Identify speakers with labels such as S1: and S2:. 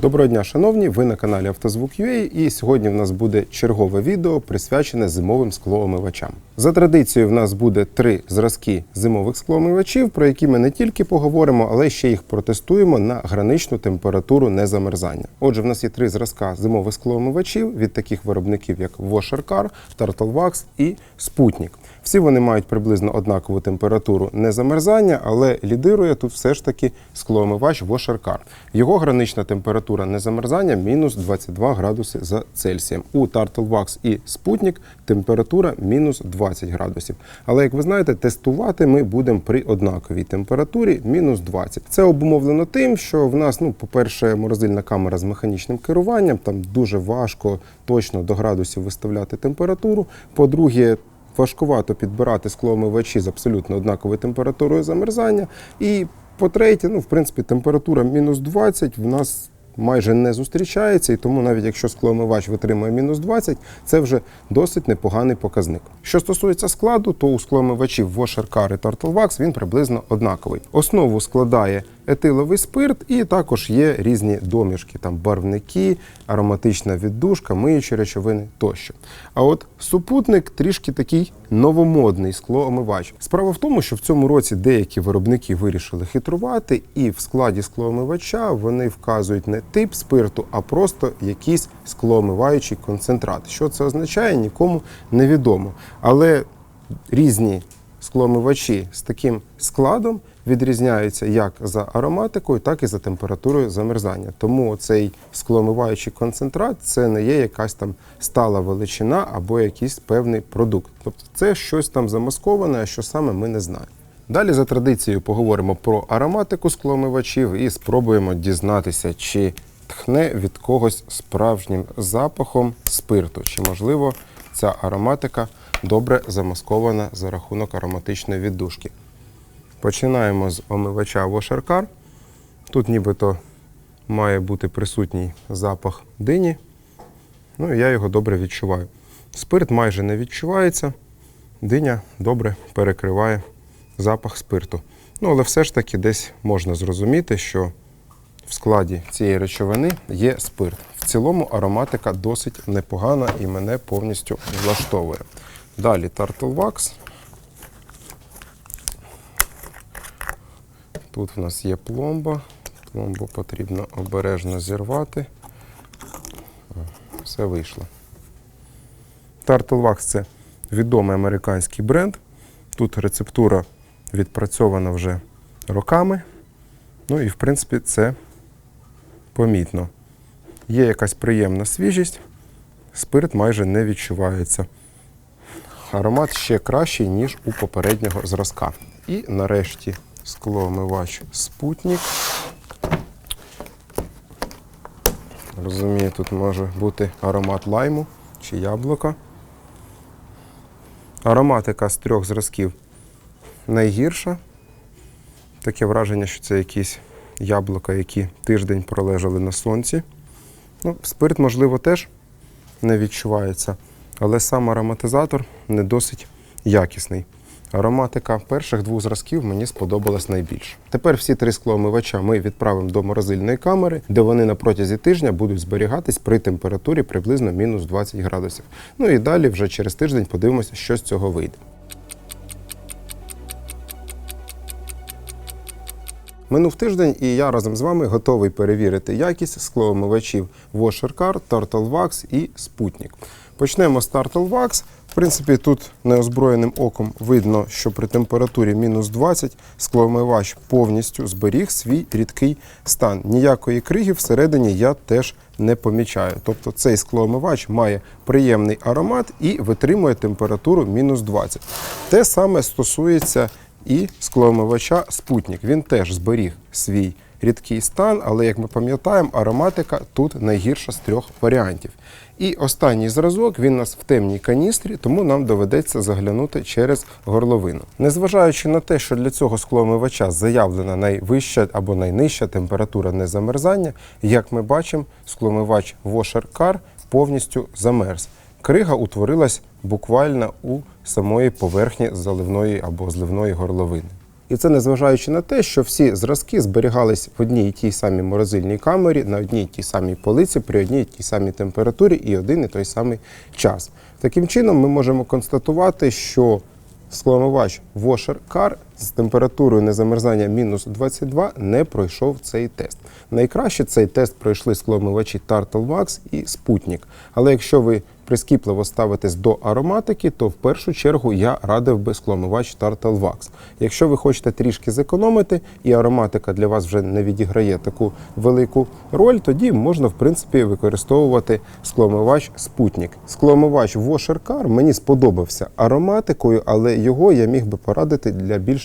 S1: Доброго дня, шановні! Ви на каналі Автозвук.ua і сьогодні в нас буде чергове відео присвячене зимовим склоомивачам. За традицією, в нас буде три зразки зимових склоомивачів, про які ми не тільки поговоримо, але ще їх протестуємо на граничну температуру незамерзання. Отже, в нас є три зразка зимових склоомивачів від таких виробників, як Washer Car, Turtle Wax і Sputnik. Всі вони мають приблизно однакову температуру незамерзання, але лідирує тут все ж таки склоомивач Washer Car. Його гранична температура незамерзання мінус 22 градуси за Цельсієм. У Wax і Sputnik температура мінус 20 градусів. Але як ви знаєте, тестувати ми будемо при однаковій температурі мінус 20. Це обумовлено тим, що в нас, ну, по-перше, морозильна камера з механічним керуванням, там дуже важко точно до градусів виставляти температуру. По-друге, важкувато підбирати склоомивачі з абсолютно однаковою температурою замерзання. І по-третє, ну, в принципі, температура мінус 20 в нас майже не зустрічається, і тому навіть якщо склоомивач витримує мінус 20, це вже досить непоганий показник. Що стосується складу, то у склоомивачів Washer Car і Turtle він приблизно однаковий. Основу складає етиловий спирт, і також є різні домішки, там барвники, ароматична віддушка, миючі речовини тощо. А от супутник трішки такий новомодний склоомивач. Справа в тому, що в цьому році деякі виробники вирішили хитрувати, і в складі склоомивача вони вказують не тип спирту, а просто якийсь склоомиваючий концентрат. Що це означає, нікому невідомо. Але різні склоомивачі з таким складом відрізняються як за ароматикою, так і за температурою замерзання. Тому цей склоомиваючий концентрат це не є якась там стала величина або якийсь певний продукт. Тобто це щось там замасковане, а що саме ми не знаємо. Далі за традицією поговоримо про ароматику склоомивачів і спробуємо дізнатися, чи тхне від когось справжнім запахом спирту, чи можливо ця ароматика добре замаскована за рахунок ароматичної віддушки. Починаємо з омивача Car. Тут нібито має бути присутній запах дині. Ну і я його добре відчуваю. Спирт майже не відчувається. Диня добре перекриває запах спирту. Ну, але все ж таки десь можна зрозуміти, що в складі цієї речовини є спирт. В цілому ароматика досить непогана і мене повністю влаштовує. Далі Turtle Wax. Тут в нас є пломба. Пломбу потрібно обережно зірвати. Все вийшло. Turtle Wax – це відомий американський бренд. Тут рецептура відпрацьована вже роками. Ну і в принципі це помітно. Є якась приємна свіжість, спирт майже не відчувається. Аромат ще кращий, ніж у попереднього зразка. І нарешті склоомивач спутник. Розумію, тут може бути аромат лайму чи яблука. Ароматика з трьох зразків найгірша. Таке враження, що це якісь яблука, які тиждень пролежали на сонці. Ну, спирт, можливо, теж не відчувається, але сам ароматизатор не досить якісний. Ароматика перших двох зразків мені сподобалась найбільше. Тепер всі три склоомивача ми відправимо до морозильної камери, де вони на протязі тижня будуть зберігатись при температурі приблизно мінус 20 градусів. Ну і далі вже через тиждень подивимося, що з цього вийде. Минув тиждень, і я разом з вами готовий перевірити якість склоомивачів Washer Car, Turtle Wax і Sputnik. Почнемо з Turtle Wax. В принципі, тут неозброєним оком видно, що при температурі мінус 20 склоомивач повністю зберіг свій рідкий стан. Ніякої криги всередині я теж не помічаю. Тобто цей склоомивач має приємний аромат і витримує температуру мінус 20. Те саме стосується і склоомивача Спутник. Він теж зберіг свій рідкий стан, але, як ми пам'ятаємо, ароматика тут найгірша з трьох варіантів. І останній зразок він у нас в темній каністрі, тому нам доведеться заглянути через горловину. Незважаючи на те, що для цього склоомивача заявлена найвища або найнижча температура незамерзання, як ми бачимо, склоомивач Washer Car повністю замерз. Крига утворилась буквально у самої поверхні заливної або зливної горловини. І це незважаючи на те, що всі зразки зберігались в одній і тій самій морозильній камері, на одній і тій самій полиці, при одній і тій самій температурі і один і той самий час. Таким чином, ми можемо констатувати, що скломивач Washer Car з температурою незамерзання мінус 22 не пройшов цей тест. Найкраще цей тест пройшли скломивачі Wax і Спутник. Але якщо ви прискіпливо ставитесь до ароматики, то в першу чергу я радив би скломивач Turtle. Якщо ви хочете трішки зекономити і ароматика для вас вже не відіграє таку велику роль, тоді можна в принципі використовувати скломивач Спутник. Скломивач Washer Car мені сподобався ароматикою, але його я міг би порадити для